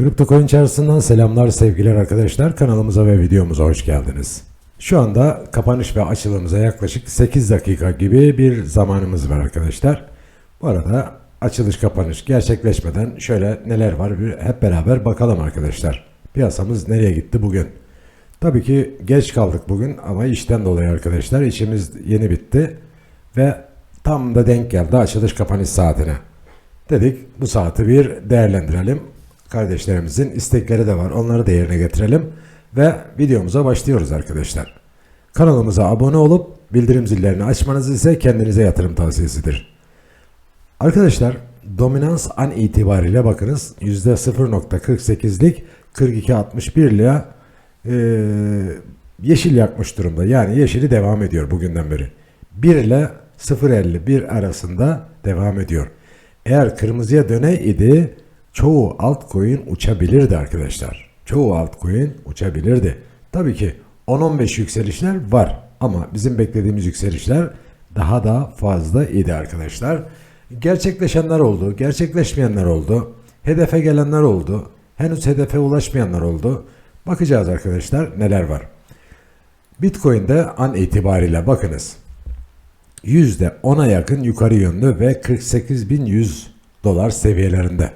Kripto Coin çarşısından selamlar sevgiler arkadaşlar. Kanalımıza ve videomuza hoş geldiniz. Şu anda kapanış ve açılımıza yaklaşık 8 dakika gibi bir zamanımız var arkadaşlar. Bu arada açılış kapanış gerçekleşmeden şöyle neler var bir hep beraber bakalım arkadaşlar. Piyasamız nereye gitti bugün? Tabii ki geç kaldık bugün ama işten dolayı arkadaşlar işimiz yeni bitti ve tam da denk geldi açılış kapanış saatine. Dedik bu saati bir değerlendirelim. Kardeşlerimizin istekleri de var. Onları da yerine getirelim. Ve videomuza başlıyoruz arkadaşlar. Kanalımıza abone olup bildirim zillerini açmanız ise kendinize yatırım tavsiyesidir. Arkadaşlar dominans an itibariyle bakınız %0.48'lik 42.61 ile eee, yeşil yakmış durumda. Yani yeşili devam ediyor bugünden beri. 1 ile 0.51 arasında devam ediyor. Eğer kırmızıya döne idi çoğu altcoin uçabilirdi arkadaşlar. Çoğu altcoin uçabilirdi. Tabii ki 10-15 yükselişler var ama bizim beklediğimiz yükselişler daha da fazla idi arkadaşlar. Gerçekleşenler oldu, gerçekleşmeyenler oldu. Hedefe gelenler oldu. Henüz hedefe ulaşmayanlar oldu. Bakacağız arkadaşlar neler var. Bitcoin'de an itibariyle bakınız. %10'a yakın yukarı yönlü ve 48.100 dolar seviyelerinde.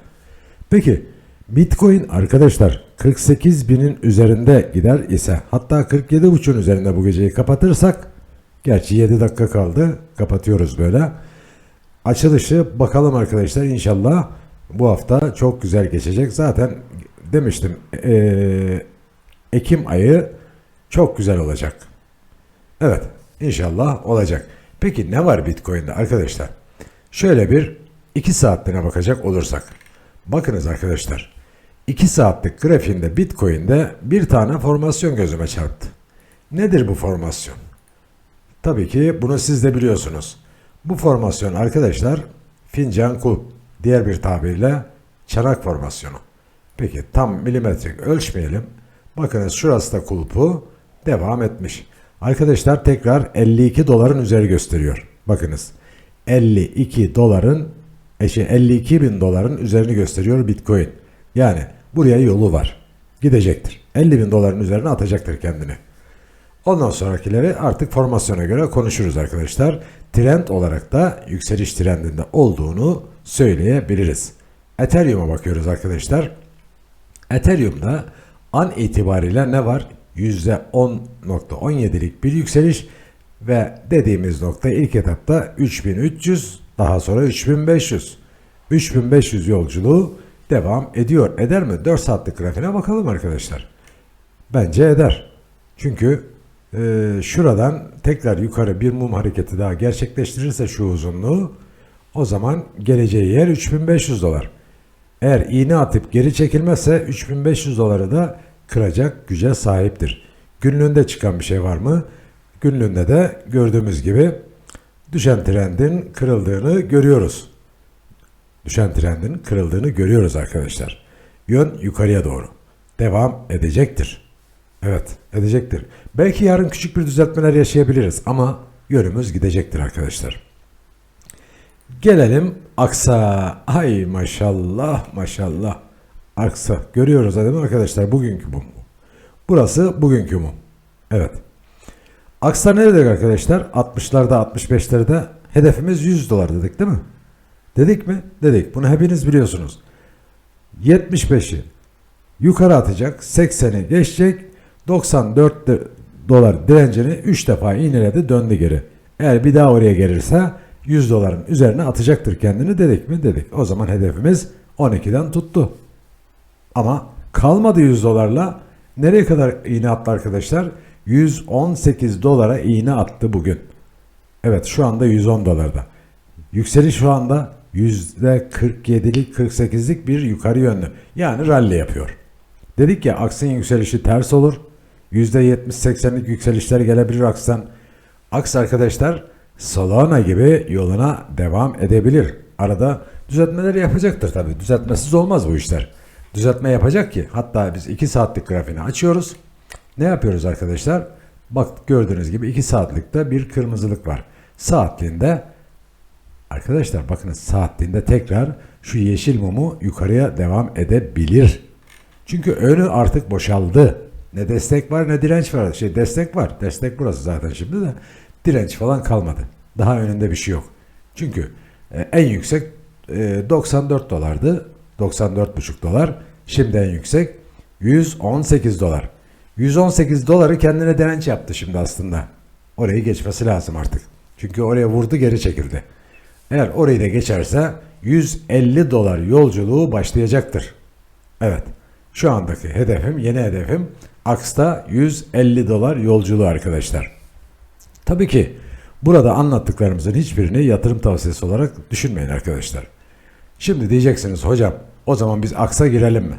Peki Bitcoin arkadaşlar 48.000'in üzerinde gider ise hatta 47.5'un üzerinde bu geceyi kapatırsak gerçi 7 dakika kaldı kapatıyoruz böyle. Açılışı bakalım arkadaşlar inşallah bu hafta çok güzel geçecek. Zaten demiştim eee, Ekim ayı çok güzel olacak. Evet, inşallah olacak. Peki ne var Bitcoin'de arkadaşlar? Şöyle bir 2 saatliğine bakacak olursak. Bakınız arkadaşlar. 2 saatlik grafiğinde Bitcoin'de bir tane formasyon gözüme çarptı. Nedir bu formasyon? Tabii ki bunu siz de biliyorsunuz. Bu formasyon arkadaşlar fincan kulp. Diğer bir tabirle çanak formasyonu. Peki tam milimetrik ölçmeyelim. Bakınız şurası da kulpu devam etmiş. Arkadaşlar tekrar 52 doların üzeri gösteriyor. Bakınız 52 doların eşi 52 bin doların üzerini gösteriyor Bitcoin. Yani buraya yolu var. Gidecektir. 50 bin doların üzerine atacaktır kendini. Ondan sonrakileri artık formasyona göre konuşuruz arkadaşlar. Trend olarak da yükseliş trendinde olduğunu söyleyebiliriz. Ethereum'a bakıyoruz arkadaşlar. Ethereum'da an itibariyle ne var? %10.17'lik bir yükseliş ve dediğimiz nokta ilk etapta 3300 daha sonra 3500. 3500 yolculuğu devam ediyor. Eder mi? 4 saatlik grafiğine bakalım arkadaşlar. Bence eder. Çünkü e, şuradan tekrar yukarı bir mum hareketi daha gerçekleştirirse şu uzunluğu o zaman geleceği yer 3500 dolar. Eğer iğne atıp geri çekilmezse 3500 doları da kıracak güce sahiptir. Günlüğünde çıkan bir şey var mı? Günlüğünde de gördüğümüz gibi düşen trendin kırıldığını görüyoruz. Düşen trendin kırıldığını görüyoruz arkadaşlar. Yön yukarıya doğru. Devam edecektir. Evet, edecektir. Belki yarın küçük bir düzeltmeler yaşayabiliriz ama yönümüz gidecektir arkadaşlar. Gelelim Aksa. Ay maşallah maşallah. Aksa. Görüyoruz değil mi arkadaşlar? Bugünkü mum. Burası bugünkü mum. Evet. Aksa ne dedik arkadaşlar? 60'larda 65'lerde hedefimiz 100 dolar dedik değil mi? Dedik mi? Dedik. Bunu hepiniz biliyorsunuz. 75'i yukarı atacak. 80'i geçecek. 94 de- dolar direncini 3 defa iğneledi döndü geri. Eğer bir daha oraya gelirse 100 doların üzerine atacaktır kendini dedik mi? Dedik. O zaman hedefimiz 12'den tuttu. Ama kalmadı 100 dolarla. Nereye kadar iğne attı arkadaşlar? 118 dolara iğne attı bugün. Evet şu anda 110 dolarda. Yükseliş şu anda %47'lik 48'lik bir yukarı yönlü. Yani rally yapıyor. Dedik ya aksın yükselişi ters olur. %70-80'lik yükselişler gelebilir aksan. Aks arkadaşlar Solana gibi yoluna devam edebilir. Arada düzeltmeleri yapacaktır tabii. Düzeltmesiz olmaz bu işler. Düzeltme yapacak ki hatta biz 2 saatlik grafiğini açıyoruz. Ne yapıyoruz arkadaşlar? Bak gördüğünüz gibi 2 saatlikte bir kırmızılık var. Saatliğinde arkadaşlar bakınız saatliğinde tekrar şu yeşil mumu yukarıya devam edebilir. Çünkü önü artık boşaldı. Ne destek var ne direnç var. Şey destek var. Destek burası zaten şimdi de. Direnç falan kalmadı. Daha önünde bir şey yok. Çünkü e, en yüksek e, 94 dolardı. 94,5 dolar. Şimdi en yüksek 118 dolar. 118 doları kendine direnç yaptı şimdi aslında. Orayı geçmesi lazım artık. Çünkü oraya vurdu geri çekildi. Eğer orayı da geçerse 150 dolar yolculuğu başlayacaktır. Evet. Şu andaki hedefim, yeni hedefim Aks'ta 150 dolar yolculuğu arkadaşlar. Tabii ki burada anlattıklarımızın hiçbirini yatırım tavsiyesi olarak düşünmeyin arkadaşlar. Şimdi diyeceksiniz hocam o zaman biz Aks'a girelim mi?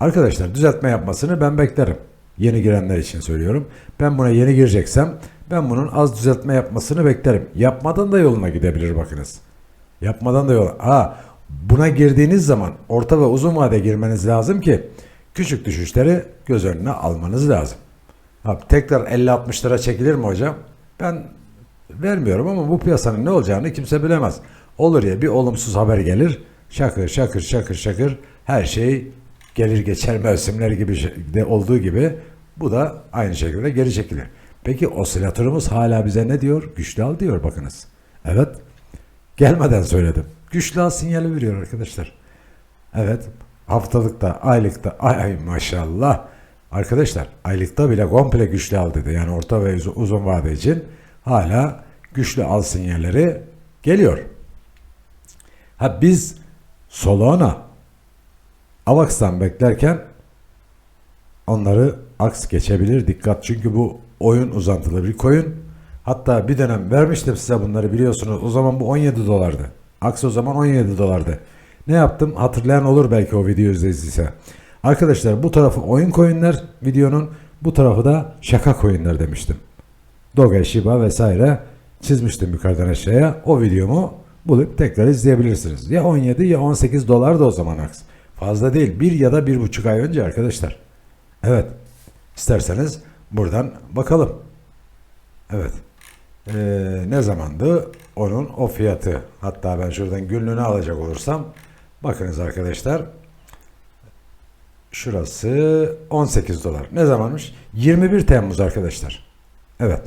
Arkadaşlar düzeltme yapmasını ben beklerim. Yeni girenler için söylüyorum. Ben buna yeni gireceksem ben bunun az düzeltme yapmasını beklerim. Yapmadan da yoluna gidebilir bakınız. Yapmadan da yol. Ha buna girdiğiniz zaman orta ve uzun vade girmeniz lazım ki küçük düşüşleri göz önüne almanız lazım. Ha, tekrar 50-60 lira çekilir mi hocam? Ben vermiyorum ama bu piyasanın ne olacağını kimse bilemez. Olur ya bir olumsuz haber gelir. Şakır şakır şakır şakır her şey gelir geçer mevsimler gibi şey- de olduğu gibi bu da aynı şekilde geri çekilir. Peki osilatörümüz hala bize ne diyor? Güçlü al diyor bakınız. Evet. Gelmeden söyledim. Güçlü al sinyali veriyor arkadaşlar. Evet. Haftalıkta, aylıkta, ay, ay maşallah. Arkadaşlar aylıkta bile komple güçlü al dedi. Yani orta ve uz- uzun vade için hala güçlü al sinyalleri geliyor. Ha biz Solana Avax'tan beklerken onları aks geçebilir. Dikkat çünkü bu oyun uzantılı bir coin. Hatta bir dönem vermiştim size bunları biliyorsunuz. O zaman bu 17 dolardı. Aks o zaman 17 dolardı. Ne yaptım? Hatırlayan olur belki o video izleyicisi. Arkadaşlar bu tarafı oyun coinler videonun bu tarafı da şaka coinler demiştim. Doge, Shiba vesaire çizmiştim yukarıdan aşağıya. O videomu bulup tekrar izleyebilirsiniz. Ya 17 ya 18 dolar da o zaman aks. Fazla değil. Bir ya da bir buçuk ay önce arkadaşlar. Evet. İsterseniz buradan bakalım. Evet. Ee, ne zamandı? Onun o fiyatı. Hatta ben şuradan günlüğünü alacak olursam bakınız arkadaşlar. Şurası 18 dolar. Ne zamanmış? 21 Temmuz arkadaşlar. Evet.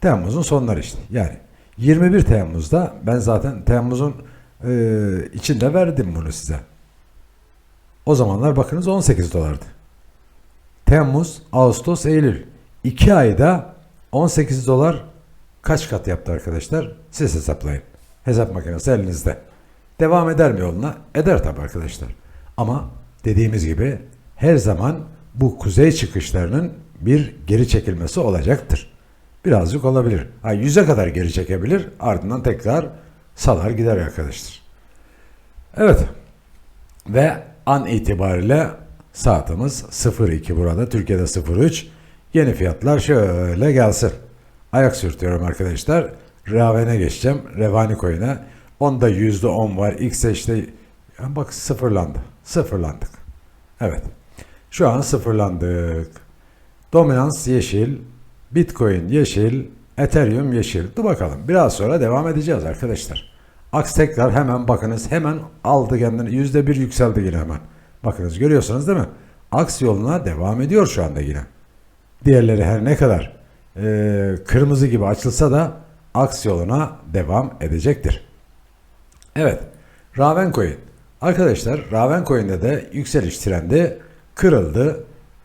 Temmuz'un sonları işte. Yani 21 Temmuz'da ben zaten Temmuz'un e, içinde verdim bunu size. O zamanlar bakınız 18 dolardı. Temmuz, Ağustos, Eylül. 2 ayda 18 dolar kaç kat yaptı arkadaşlar? Siz hesaplayın. Hesap makinesi elinizde. Devam eder mi yoluna? Eder tabii arkadaşlar. Ama dediğimiz gibi her zaman bu kuzey çıkışlarının bir geri çekilmesi olacaktır. Birazcık olabilir. Ha, yüze kadar geri çekebilir. Ardından tekrar salar gider arkadaşlar. Evet. Ve an itibariyle saatimiz 02 burada. Türkiye'de 03. Yeni fiyatlar şöyle gelsin. Ayak sürtüyorum arkadaşlar. Raven'e geçeceğim. Revani coin'e. Onda %10 var. XH'de bak sıfırlandı. Sıfırlandık. Evet. Şu an sıfırlandık. Dominans yeşil. Bitcoin yeşil. Ethereum yeşil. Dur bakalım. Biraz sonra devam edeceğiz arkadaşlar. Aks tekrar hemen bakınız hemen aldı kendini. Yüzde bir yükseldi yine hemen. Bakınız görüyorsunuz değil mi? Aks yoluna devam ediyor şu anda yine. Diğerleri her ne kadar e, kırmızı gibi açılsa da aks yoluna devam edecektir. Evet. Raven Coin. Arkadaşlar Raven Coin'de de yükseliş trendi kırıldı.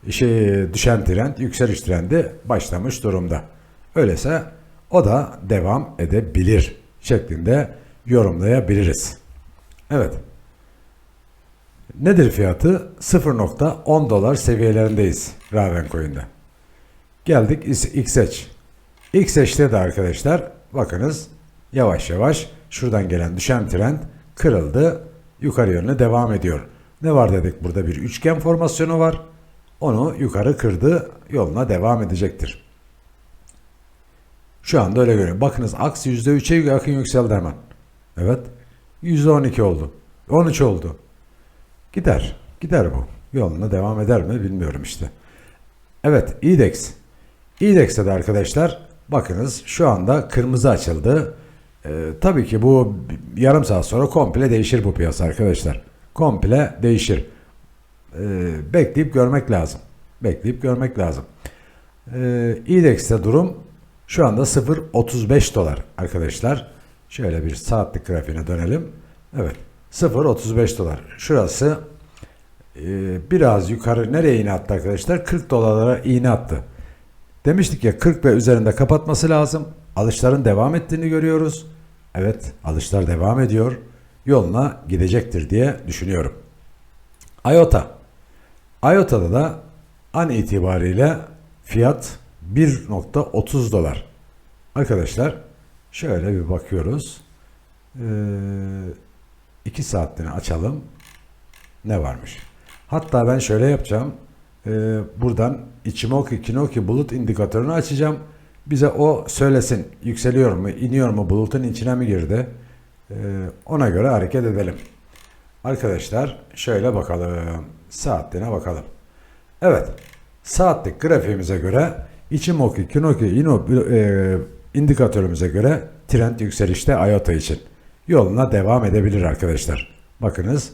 Şey, düşen trend, yükseliş trendi başlamış durumda. Öyleyse o da devam edebilir şeklinde yorumlayabiliriz. Evet. Nedir fiyatı? 0.10 dolar seviyelerindeyiz Raven Coin'de. Geldik XH. XH'te de arkadaşlar bakınız yavaş yavaş şuradan gelen düşen trend kırıldı. Yukarı yönüne devam ediyor. Ne var dedik burada bir üçgen formasyonu var. Onu yukarı kırdı yoluna devam edecektir. Şu anda öyle görüyorum. Bakınız aks %3'e yakın yükseldi hemen. Evet. %12 oldu. 13 oldu. Gider. Gider bu. Yoluna devam eder mi bilmiyorum işte. Evet IDEX. IDEX'te de arkadaşlar bakınız şu anda kırmızı açıldı. Ee, tabii ki bu yarım saat sonra komple değişir bu piyasa arkadaşlar. Komple değişir. e, bekleyip görmek lazım. Bekleyip görmek lazım. E, İDEX'te durum şu anda 0.35 dolar arkadaşlar. Şöyle bir saatlik grafiğine dönelim. Evet 0.35 dolar. Şurası e, biraz yukarı nereye iğne attı arkadaşlar? 40 dolarlara iğne attı. Demiştik ya 40 ve üzerinde kapatması lazım. Alışların devam ettiğini görüyoruz. Evet alışlar devam ediyor. Yoluna gidecektir diye düşünüyorum. IOTA. IOTA'da da an itibariyle fiyat 1.30 dolar. Arkadaşlar şöyle bir bakıyoruz. 2 saatliğini açalım. Ne varmış? Hatta ben şöyle yapacağım. Ee, buradan Ichimoku Kinoki bulut indikatörünü açacağım. Bize o söylesin. Yükseliyor mu, iniyor mu, bulutun içine mi girdi? Ee, ona göre hareket edelim. Arkadaşlar şöyle bakalım. Saatliğine bakalım. Evet. Saatlik grafiğimize göre Ichimoku Kinoki Ino e, indikatörümüze göre trend yükselişte IOTA için. Yoluna devam edebilir arkadaşlar. Bakınız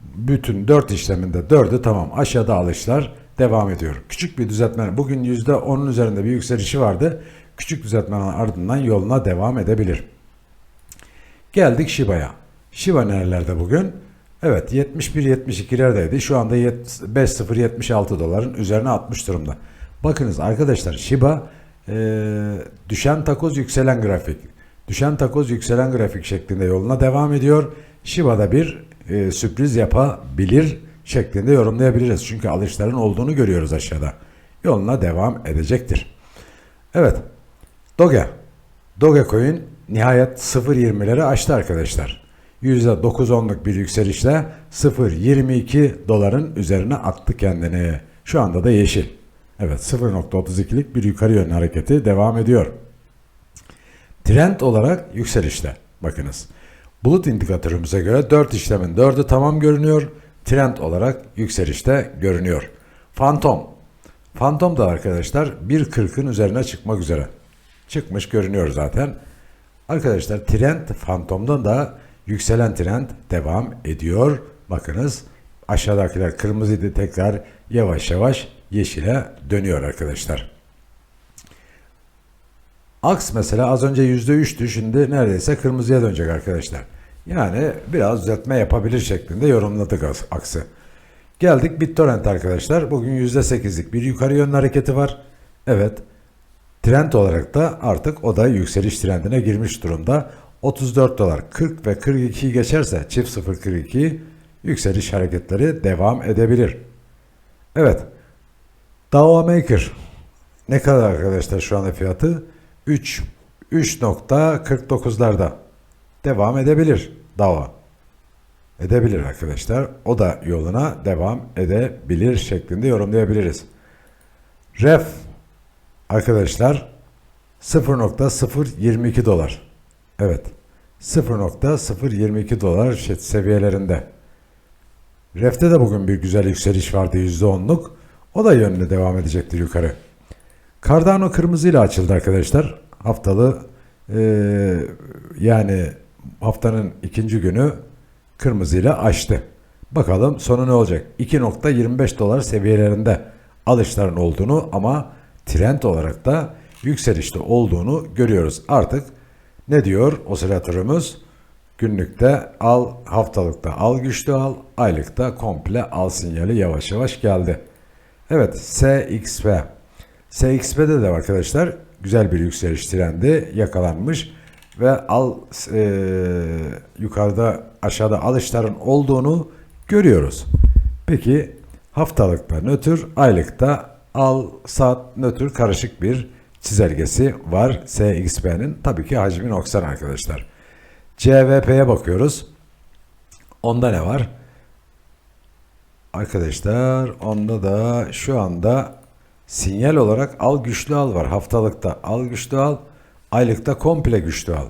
bütün 4 işleminde 4'ü tamam. Aşağıda alışlar devam ediyor. Küçük bir düzeltme. Bugün %10'un üzerinde bir yükselişi vardı. Küçük düzeltmenin ardından yoluna devam edebilir. Geldik Shiba'ya. Shiba nerelerde bugün? Evet 71-72'lerdeydi. Şu anda 50-76 doların üzerine atmış durumda. Bakınız arkadaşlar Shiba e, düşen takoz yükselen grafik. Düşen takoz yükselen grafik şeklinde yoluna devam ediyor. Shiba'da bir e, sürpriz yapabilir şeklinde yorumlayabiliriz. Çünkü alışların olduğunu görüyoruz aşağıda. Yoluna devam edecektir. Evet. Doge. Dogecoin nihayet 0.20'leri aştı arkadaşlar. %9-10'luk bir yükselişle 0.22 doların üzerine attı kendini. Şu anda da yeşil. Evet 0.32'lik bir yukarı yönlü hareketi devam ediyor. Trend olarak yükselişte. Bakınız. Bulut indikatörümüze göre 4 işlemin 4'ü tamam görünüyor. Trend olarak yükselişte görünüyor. Fantom. Fantom da arkadaşlar 1.40'ın üzerine çıkmak üzere. Çıkmış görünüyor zaten. Arkadaşlar trend Fantom'da da yükselen trend devam ediyor. Bakınız aşağıdakiler kırmızıydı tekrar yavaş yavaş yeşile dönüyor arkadaşlar. Aks mesela az önce %3'tü şimdi neredeyse kırmızıya dönecek arkadaşlar. Yani biraz düzeltme yapabilir şeklinde yorumladık aksı. Geldik BitTorrent arkadaşlar. Bugün %8'lik bir yukarı yönlü hareketi var. Evet. Trend olarak da artık o da yükseliş trendine girmiş durumda. 34 dolar 40 ve 42'yi geçerse çift 0.42 yükseliş hareketleri devam edebilir. Evet. Dava Maker ne kadar arkadaşlar şu anda fiyatı? 3 3.49'larda devam edebilir dava. Edebilir arkadaşlar. O da yoluna devam edebilir şeklinde yorumlayabiliriz. Ref arkadaşlar 0.022 dolar. Evet. 0.022 dolar seviyelerinde. Ref'te de bugün bir güzel yükseliş vardı %10'luk. O da yönüne devam edecektir yukarı. Cardano kırmızıyla açıldı arkadaşlar. Haftalı e, yani haftanın ikinci günü kırmızıyla açtı. Bakalım sonu ne olacak? 2.25 dolar seviyelerinde alışların olduğunu ama trend olarak da yükselişte olduğunu görüyoruz. Artık ne diyor osilatörümüz? Günlükte al, haftalıkta al güçlü al, aylıkta komple al sinyali yavaş yavaş geldi. Evet SXP. SXP'de de arkadaşlar güzel bir yükseliş trendi yakalanmış ve al e, yukarıda aşağıda alışların olduğunu görüyoruz. Peki haftalıkta nötr, aylıkta al sat nötr karışık bir çizelgesi var SXP'nin. Tabii ki hacmi noksan arkadaşlar. CVP'ye bakıyoruz. Onda ne var? Arkadaşlar onda da şu anda sinyal olarak al güçlü al var. Haftalıkta al güçlü al, aylıkta komple güçlü al.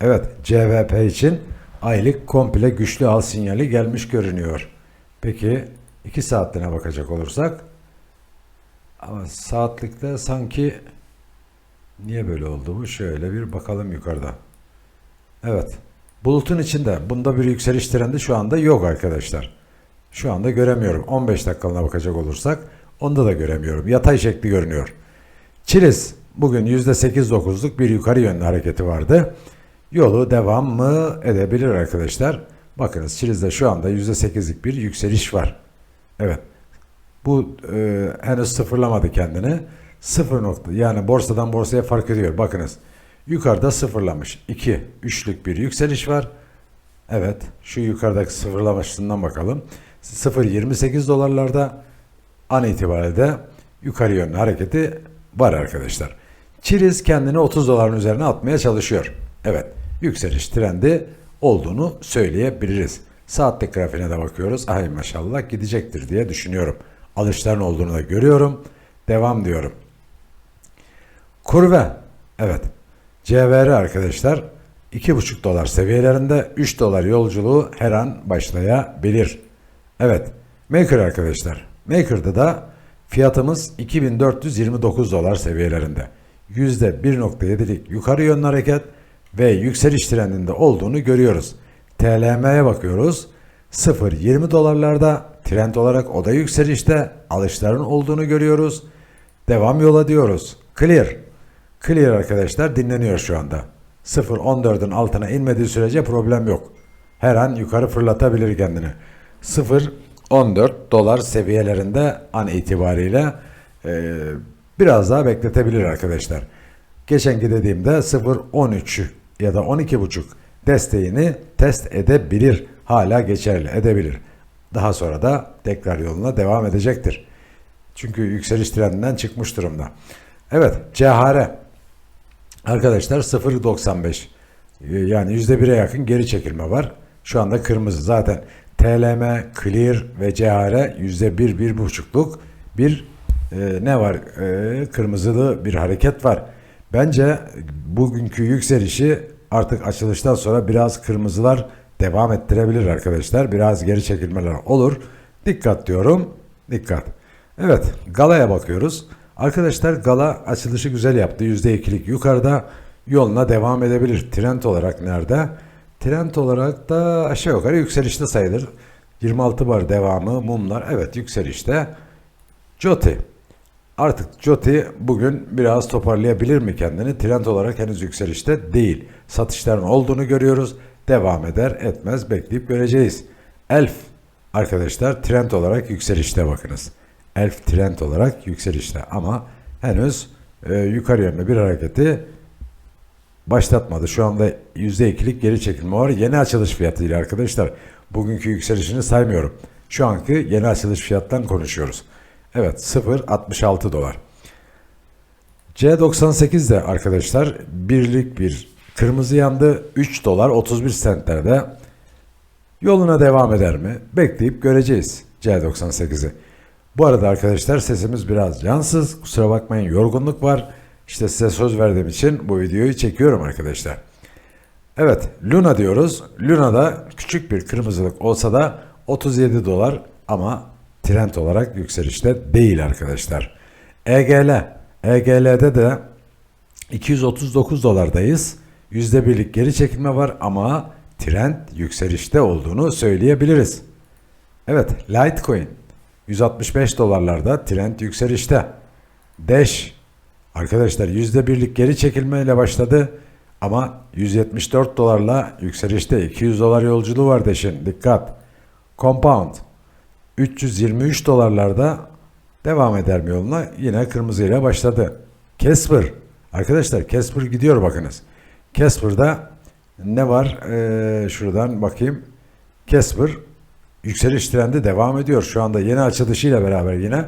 Evet CVP için aylık komple güçlü al sinyali gelmiş görünüyor. Peki 2 saatliğine bakacak olursak ama saatlikte sanki niye böyle oldu bu? Şöyle bir bakalım yukarıda. Evet. Bulutun içinde bunda bir yükseliş trendi şu anda yok arkadaşlar. Şu anda göremiyorum. 15 dakikalığına bakacak olursak onda da göremiyorum. Yatay şekli görünüyor. Çiliz bugün %8-9'luk bir yukarı yönlü hareketi vardı. Yolu devam mı edebilir arkadaşlar? Bakınız Çiliz'de şu anda %8'lik bir yükseliş var. Evet. Bu e, henüz sıfırlamadı kendini. Sıfır nokta yani borsadan borsaya fark ediyor. Bakınız yukarıda sıfırlamış. 2, 3'lük bir yükseliş var. Evet şu yukarıdaki sıfırlamasından bakalım. 0.28 dolarlarda an itibariyle yukarı yönlü hareketi var arkadaşlar. Çiliz kendini 30 doların üzerine atmaya çalışıyor. Evet yükseliş trendi olduğunu söyleyebiliriz. Saatlik grafiğine de bakıyoruz. Ay maşallah gidecektir diye düşünüyorum. Alışların olduğunu da görüyorum. Devam diyorum. Kurve. Evet. CVR arkadaşlar 2,5 dolar seviyelerinde 3 dolar yolculuğu her an başlayabilir. Evet. Maker arkadaşlar. Maker'da da fiyatımız 2429 dolar seviyelerinde. %1.7'lik yukarı yönlü hareket ve yükseliş trendinde olduğunu görüyoruz. TLM'ye bakıyoruz. 0.20 dolarlarda trend olarak o da yükselişte alışların olduğunu görüyoruz. Devam yola diyoruz. Clear. Clear arkadaşlar dinleniyor şu anda. 0.14'ün altına inmediği sürece problem yok. Her an yukarı fırlatabilir kendini. 0.14 dolar seviyelerinde an itibariyle e, biraz daha bekletebilir arkadaşlar. Geçenki dediğimde 0.13 ya da 12.5 desteğini test edebilir. Hala geçerli edebilir. Daha sonra da tekrar yoluna devam edecektir. Çünkü yükseliş trendinden çıkmış durumda. Evet, CHR. Arkadaşlar 0.95 Ee, yani %1'e yakın geri çekilme var. Şu anda kırmızı. Zaten TLM, Clear ve CHR %1-1.5'luk bir e, ne var? E, kırmızılı bir hareket var. Bence bugünkü yükselişi artık açılıştan sonra biraz kırmızılar devam ettirebilir arkadaşlar. Biraz geri çekilmeler olur. Dikkat diyorum. Dikkat. Evet, Gala'ya bakıyoruz. Arkadaşlar Gala açılışı güzel yaptı. %2'lik yukarıda yoluna devam edebilir. Trend olarak nerede? Trend olarak da aşağı yukarı yükselişte sayılır. 26 bar devamı mumlar evet yükselişte. Joti. Artık Joti bugün biraz toparlayabilir mi kendini? Trend olarak henüz yükselişte değil. Satışların olduğunu görüyoruz. Devam eder etmez bekleyip göreceğiz. Elf arkadaşlar trend olarak yükselişte bakınız. Elf trend olarak yükselişte ama henüz e, yukarı yönlü bir hareketi başlatmadı. Şu anda %2'lik geri çekilme var. Yeni açılış fiyatıyla arkadaşlar. Bugünkü yükselişini saymıyorum. Şu anki yeni açılış fiyattan konuşuyoruz. Evet 0.66 dolar. C98 de arkadaşlar birlik bir kırmızı yandı. 3 dolar 31 centlerde yoluna devam eder mi? Bekleyip göreceğiz C98'i. Bu arada arkadaşlar sesimiz biraz cansız. Kusura bakmayın yorgunluk var. İşte size söz verdiğim için bu videoyu çekiyorum arkadaşlar. Evet Luna diyoruz. Luna'da küçük bir kırmızılık olsa da 37 dolar ama trend olarak yükselişte değil arkadaşlar. EGL. EGL'de de 239 dolardayız. %1'lik geri çekilme var ama trend yükselişte olduğunu söyleyebiliriz. Evet Litecoin 165 dolarlarda trend yükselişte. Dash arkadaşlar %1'lik geri çekilmeyle başladı ama 174 dolarla yükselişte 200 dolar yolculuğu var Dash'in dikkat. Compound 323 dolarlarda devam eder mi yoluna? Yine kırmızıyla başladı. Casper arkadaşlar Casper gidiyor bakınız. Casper'da ne var? Ee, şuradan bakayım. Casper yükseliş trendi devam ediyor. Şu anda yeni açılışıyla beraber yine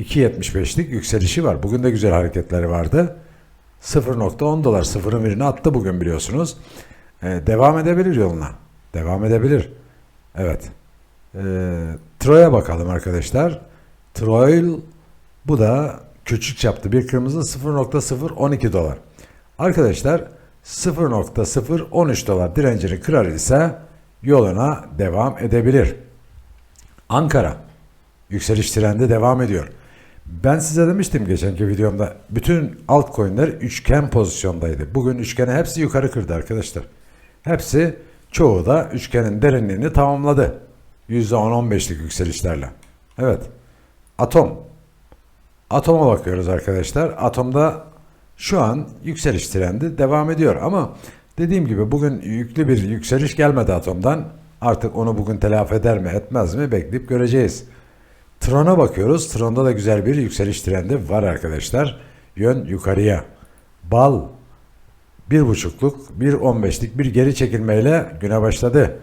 2.75'lik yükselişi var. Bugün de güzel hareketleri vardı. 0.10 dolar sıfırın birini attı bugün biliyorsunuz. Ee, devam edebilir yoluna. Devam edebilir. Evet. Ee, Troy'a bakalım arkadaşlar. Troy bu da küçük çaplı bir kırmızı 0.012 dolar. Arkadaşlar 0.013 dolar direncini kırar ise yoluna devam edebilir. Ankara yükseliş trendi devam ediyor. Ben size demiştim geçenki videomda bütün altcoin'ler üçgen pozisyondaydı. Bugün üçgeni hepsi yukarı kırdı arkadaşlar. Hepsi çoğu da üçgenin derinliğini tamamladı. %10-15'lik yükselişlerle. Evet. Atom. Atoma bakıyoruz arkadaşlar. Atomda şu an yükseliş trendi devam ediyor ama dediğim gibi bugün yüklü bir yükseliş gelmedi atomdan. Artık onu bugün telafi eder mi etmez mi bekleyip göreceğiz. Tron'a bakıyoruz. Tron'da da güzel bir yükseliş trendi var arkadaşlar. Yön yukarıya. Bal bir buçukluk, bir on beşlik bir geri çekilmeyle güne başladı.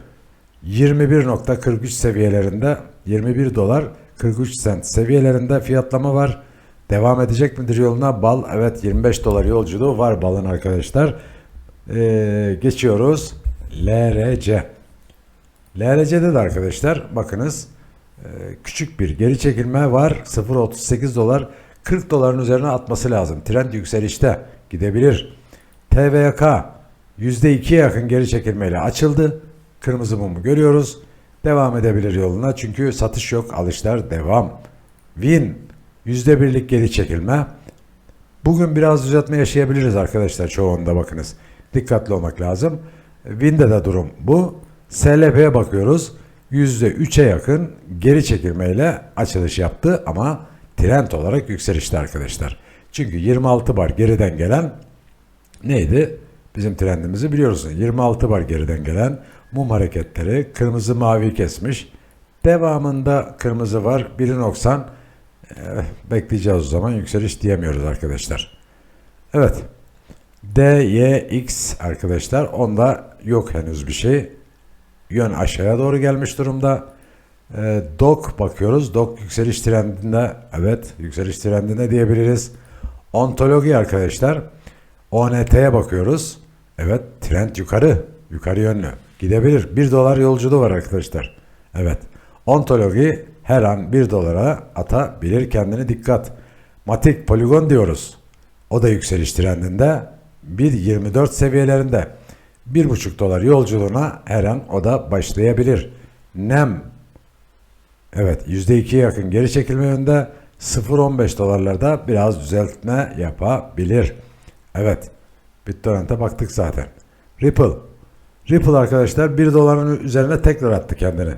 21.43 seviyelerinde 21 dolar 43 sent seviyelerinde fiyatlama var. Devam edecek midir yoluna? Bal evet 25 dolar yolculuğu var balın arkadaşlar. Ee, geçiyoruz. LRC. LRC'de de arkadaşlar bakınız küçük bir geri çekilme var. 0.38 dolar 40 doların üzerine atması lazım. Trend yükselişte gidebilir. TVK %2'ye yakın geri çekilmeyle açıldı. Kırmızı mumu görüyoruz. Devam edebilir yoluna çünkü satış yok, alışlar devam. Win %1'lik geri çekilme. Bugün biraz düzeltme yaşayabiliriz arkadaşlar çoğunda bakınız. Dikkatli olmak lazım. Win'de de durum bu. SLP'ye bakıyoruz. %3'e yakın geri çekilmeyle açılış yaptı ama trend olarak yükselişte arkadaşlar. Çünkü 26 bar geriden gelen neydi? Bizim trendimizi biliyorsunuz. 26 bar geriden gelen mum hareketleri kırmızı mavi kesmiş. Devamında kırmızı var 1.90 Ee, bekleyeceğiz o zaman yükseliş diyemiyoruz arkadaşlar. Evet. DYX arkadaşlar onda yok henüz bir şey. Yön aşağıya doğru gelmiş durumda. Ee, DOK bakıyoruz. DOK yükseliş trendinde evet yükseliş trendinde diyebiliriz. Ontoloji arkadaşlar. ONT'ye bakıyoruz. Evet trend yukarı. Yukarı yönlü. Gidebilir. 1 dolar yolculuğu var arkadaşlar. Evet. Ontoloji her an 1 dolara atabilir kendini dikkat. Matik poligon diyoruz. O da yükseliş trendinde 1.24 seviyelerinde 1.5 dolar yolculuğuna her an o da başlayabilir. Nem Evet %2'ye yakın geri çekilme yönünde 0.15 dolarlarda biraz düzeltme yapabilir. Evet BitTorrent'e baktık zaten. Ripple. Ripple arkadaşlar 1 doların üzerine tekrar attı kendini.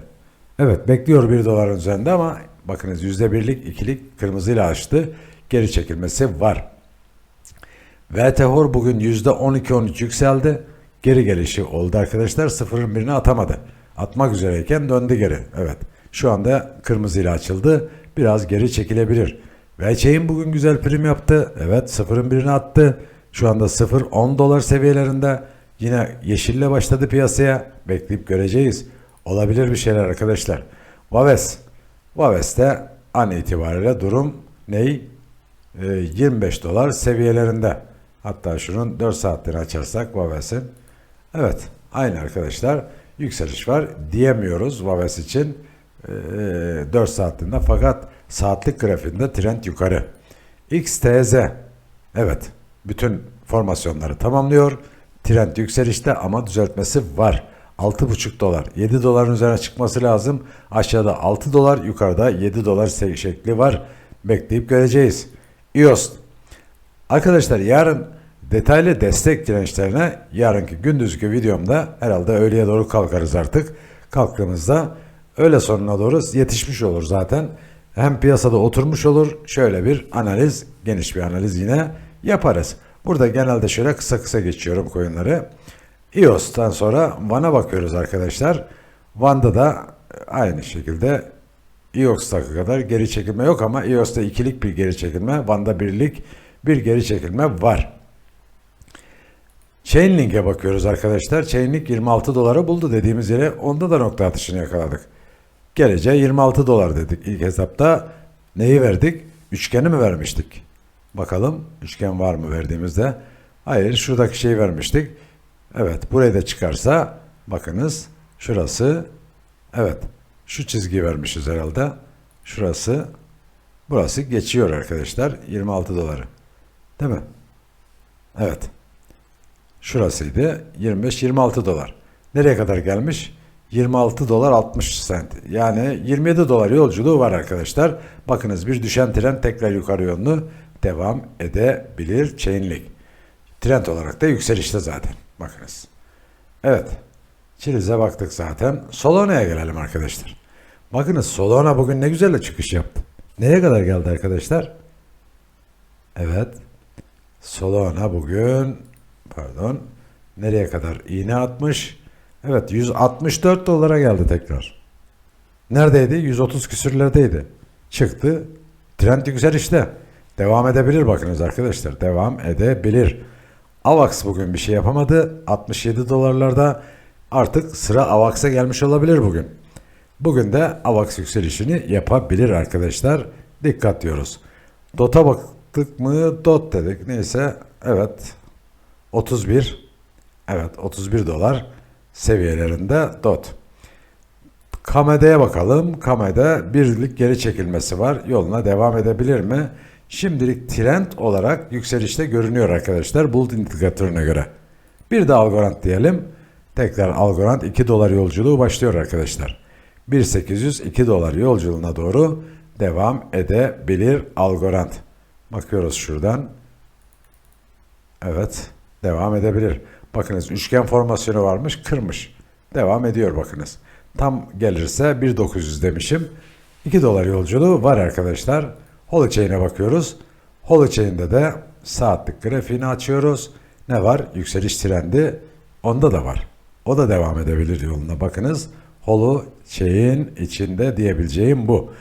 Evet bekliyor 1 doların üzerinde ama bakınız %1'lik ikilik kırmızıyla açtı. Geri çekilmesi var. VTHOR bugün %12-13 yükseldi. Geri gelişi oldu arkadaşlar. Sıfırın birini atamadı. Atmak üzereyken döndü geri. Evet. Şu anda kırmızıyla açıldı. Biraz geri çekilebilir. VC'in bugün güzel prim yaptı. Evet sıfırın birini attı. Şu anda 0-10 dolar seviyelerinde. Yine yeşille başladı piyasaya. Bekleyip göreceğiz. Olabilir bir şeyler arkadaşlar. Vaves. Vaves'te an itibariyle durum ney? Ee, 25 dolar seviyelerinde. Hatta şunun 4 saatliğini açarsak Vaves'in. Evet aynı arkadaşlar yükseliş var diyemiyoruz Vaves için. Ee, 4 saatliğinde fakat saatlik grafiğinde trend yukarı. XTZ evet bütün formasyonları tamamlıyor. Trend yükselişte ama düzeltmesi var. 6,5 dolar. 7 doların üzerine çıkması lazım. Aşağıda 6 dolar, yukarıda 7 dolar şekli var. Bekleyip göreceğiz. EOS. Arkadaşlar yarın detaylı destek dirençlerine yarınki gündüzki videomda herhalde öğleye doğru kalkarız artık. Kalktığımızda öğle sonuna doğru yetişmiş olur zaten. Hem piyasada oturmuş olur. Şöyle bir analiz, geniş bir analiz yine yaparız. Burada genelde şöyle kısa kısa geçiyorum coinleri. EOS'tan sonra Van'a bakıyoruz arkadaşlar. Van'da da aynı şekilde EOS'ta kadar geri çekilme yok ama EOS'ta ikilik bir geri çekilme, Van'da birlik bir geri çekilme var. Chainlink'e bakıyoruz arkadaşlar. Chainlink 26 dolara buldu dediğimiz yere onda da nokta atışını yakaladık. Geleceğe 26 dolar dedik ilk hesapta. Neyi verdik? Üçgeni mi vermiştik? Bakalım üçgen var mı verdiğimizde. Hayır şuradaki şeyi vermiştik. Evet burayı da çıkarsa bakınız şurası evet şu çizgiyi vermişiz herhalde. Şurası burası geçiyor arkadaşlar 26 doları. Değil mi? Evet. Şurasıydı 25-26 dolar. Nereye kadar gelmiş? 26 dolar 60 sent. Yani 27 dolar yolculuğu var arkadaşlar. Bakınız bir düşen trend tekrar yukarı yönlü devam edebilir Chainlink. Trend olarak da yükselişte zaten. Bakınız. Evet. Çiliz'e baktık zaten. Solona'ya gelelim arkadaşlar. Bakınız Solana bugün ne güzel çıkış yaptı. Neye kadar geldi arkadaşlar? Evet. Solana bugün pardon nereye kadar iğne atmış? Evet 164 dolara geldi tekrar. Neredeydi? 130 küsürlerdeydi. Çıktı. Trend yüksel işte. Devam edebilir bakınız arkadaşlar. Devam edebilir. AVAX bugün bir şey yapamadı. 67 dolarlarda artık sıra AVAX'a gelmiş olabilir bugün. Bugün de AVAX yükselişini yapabilir arkadaşlar. Dikkat diyoruz. DOT'a baktık mı? DOT dedik. Neyse. Evet. 31. Evet 31 dolar seviyelerinde DOT. Kamede'ye bakalım. Kame'de birlik geri çekilmesi var. Yoluna devam edebilir mi? Şimdilik trend olarak yükselişte görünüyor arkadaşlar. Bulut indikatörüne göre. Bir de Algorand diyelim. Tekrar Algorand 2 dolar yolculuğu başlıyor arkadaşlar. 1800 2 dolar yolculuğuna doğru devam edebilir Algorand. Bakıyoruz şuradan. Evet. Devam edebilir. Bakınız üçgen formasyonu varmış. Kırmış. Devam ediyor bakınız. Tam gelirse 1.900 demişim. 2 dolar yolculuğu var arkadaşlar. Holochain'e bakıyoruz. Holochain'de de saatlik grafiğini açıyoruz. Ne var? Yükseliş trendi. Onda da var. O da devam edebilir yoluna bakınız. Holochain içinde diyebileceğim bu.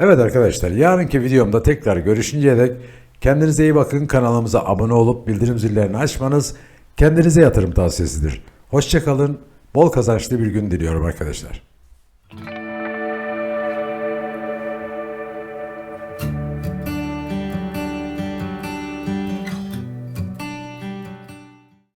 Evet arkadaşlar yarınki videomda tekrar görüşünceye dek kendinize iyi bakın. Kanalımıza abone olup bildirim zillerini açmanız kendinize yatırım tavsiyesidir. Hoşçakalın. Bol kazançlı bir gün diliyorum arkadaşlar.